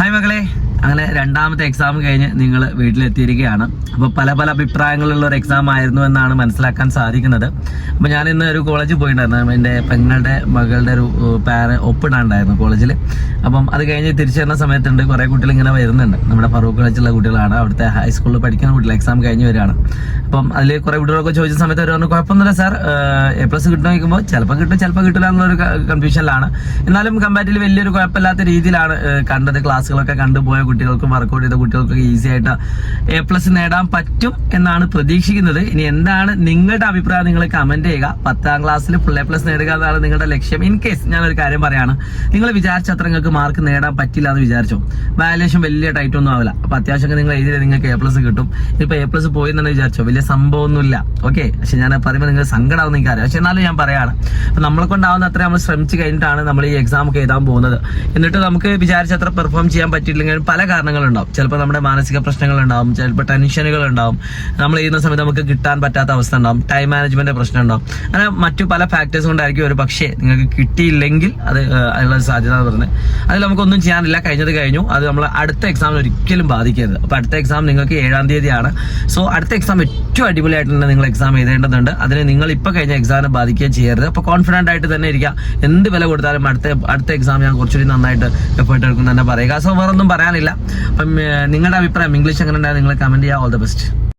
Hi மகளே. അങ്ങനെ രണ്ടാമത്തെ എക്സാം കഴിഞ്ഞ് നിങ്ങൾ വീട്ടിലെത്തിയിരിക്കുകയാണ്. അപ്പോൾ പല പല അഭിപ്രായങ്ങളുള്ള ഒരു എക്സാം ആയിരുന്നു എന്നാണ് മനസ്സിലാക്കാൻ സാധിക്കുന്നത്. അപ്പോൾ ഞാൻ ഇന്ന് ഒരു കോളേജിൽ പോയിട്ടുണ്ടായിരുന്നു എന്റെ പെങ്ങളുടെ മകളുടെ ഒരു പാര ഒപ്പിടാണ്ടായിരുന്നു കോളേജിൽ അപ്പം അത് കഴിഞ്ഞ് തിരിച്ചു വരുന്ന സമയത്തുണ്ട്. കുറേ കുട്ടികൾ ഇങ്ങനെ വരുന്നുണ്ട്. നമ്മുടെ ഫറൂഖ് കോളേജിലുള്ള കുട്ടികളാണ്. അവിടുത്തെ ഹൈസ്കൂളിൽ പഠിക്കുന്ന കുട്ടികൾ എക്സാം കഴിഞ്ഞ് വരികയാണ്. അപ്പം അതിൽ കുറേ കുട്ടികളൊക്കെ ചോദിച്ച സമയത്ത് അവർ പറഞ്ഞു കുഴപ്പമൊന്നുമില്ല സാർ എ പ്ലസ് കിട്ടുമോ ചോദിക്കുമ്പോൾ ചിലപ്പോൾ കിട്ടും ചിലപ്പോൾ കിട്ടില്ല എന്നുള്ളൊരു കൺഫ്യൂഷനിലാണ് എന്നാലും കമ്പാരിറ്റീവ് വലിയൊരു കുഴപ്പമില്ലാത്ത രീതിയിലാണ് കണ്ടത്. ക്ലാസ്സുകളൊക്കെ കണ്ടുപോയ കുട്ടികൾക്കും വർക്കൗട്ട് ചെയ്ത കുട്ടികൾക്കൊക്കെ ഈസി ആയിട്ട് എ പ്ലസ് നേടാൻ പറ്റും എന്നാണ് പ്രതീക്ഷിക്കുന്നത്. ഇനി എന്താണ് നിങ്ങളുടെ അഭിപ്രായം? നിങ്ങൾ കമന്റ് ചെയ്യുക. പത്താം ക്ലാസ്സിൽ ഫുൾ എ പ്ലസ് നേടുക എന്നാണ് നിങ്ങളുടെ ലക്ഷ്യം. ഇൻ കേസ് ഞാൻ ഒരു കാര്യം പറയാണ്. നിങ്ങൾ വിചാരിച്ച അത്ര നിങ്ങൾക്ക് മാർക്ക് നേടാൻ പറ്റില്ല എന്ന് വിചാരിച്ചു? വാല്യുവേഷൻ വലിയ ടൈറ്റ് ഒന്നും ആവില്ല. അപ്പൊ അത്യാവശ്യം നിങ്ങൾ എഴുതിയാൽ നിങ്ങൾക്ക് എ പ്ലസ് കിട്ടും. ഇപ്പൊ എ പ്ലസ് പോയി എന്നാണ് വിചാരിച്ചോ? വലിയ സംഭവമൊന്നുമില്ല. ഓക്കെ പക്ഷെ ഞാൻ പറയുമ്പോൾ നിങ്ങൾ സങ്കടമാവുന്ന എനിക്കറിയാം പക്ഷെ എന്നാലും ഞാൻ പറയാണ്. അപ്പൊ നമ്മളെ കൊണ്ടാവുന്ന അത്ര നമ്മൾ ശ്രമിച്ചു കഴിഞ്ഞിട്ടാണ് നമ്മൾ ഈ എക്സാം ഒക്കെ എഴുതാൻ പോകുന്നത്. എന്നിട്ട് നമുക്ക് വിചാരിച്ച അത്ര പെർഫോം ചെയ്യാൻ പറ്റിയില്ലെങ്കിൽ പല കാരണങ്ങളുണ്ടാവും. ചിലപ്പോൾ നമ്മുടെ മാനസിക പ്രശ്നങ്ങൾ ഉണ്ടാവും ചിലപ്പോൾ ടെൻഷനുകൾ ഉണ്ടാവും നമ്മൾ ചെയ്യുന്ന സമയത്ത് നമുക്ക് കിട്ടാൻ പറ്റാത്ത അവസ്ഥ ഉണ്ടാവും. ടൈം മാനേജ്മെന്റ് പ്രശ്നം ഉണ്ടാവും. അങ്ങനെ മറ്റു പല ഫാക്ടേഴ്സ് കൊണ്ടായിരിക്കും ഒരു പക്ഷേ നിങ്ങൾക്ക് കിട്ടിയില്ലെങ്കിൽ അത് അതിനുള്ള സാധ്യത എന്ന് പറഞ്ഞത് അതിൽ നമുക്കൊന്നും ചെയ്യാനില്ല. കഴിഞ്ഞത് കഴിഞ്ഞു. അത് നമ്മൾ അടുത്ത എക്സാമിന് ഒരിക്കലും ബാധിക്കരുത്. അപ്പോൾ അടുത്ത എക്സാം നിങ്ങൾക്ക് ഏഴാം തീയതിയാണ്. സോ അടുത്ത എക്സാം ഏറ്റവും അടിപൊളിയായിട്ട് നിങ്ങൾ എക്സാം എഴുതേണ്ടതുണ്ട്. അതിന് നിങ്ങൾ ഇപ്പോൾ കഴിഞ്ഞ എക്സാമിനെ ബാധിക്കുകയും ചെയ്യരുത്. അപ്പോൾ കോൺഫിഡന്റ് ആയിട്ട് തന്നെ ഇരിക്കുക. എന്ത് വില കൊടുത്താലും അടുത്ത അടുത്ത എക്സാം ഞാൻ കുറച്ചുകൂടി നന്നായിട്ട് എഫേർട്ട് തന്നെ പറയുക. സോ വേറൊന്നും പറയാനില്ല. അപ്പം നിങ്ങളുടെ അഭിപ്രായം ഇംഗ്ലീഷ് എങ്ങനെ ഉണ്ടായാലും നിങ്ങൾ കമന്റ് ചെയ്യുക ഓൾ ദ ബെസ്റ്റ്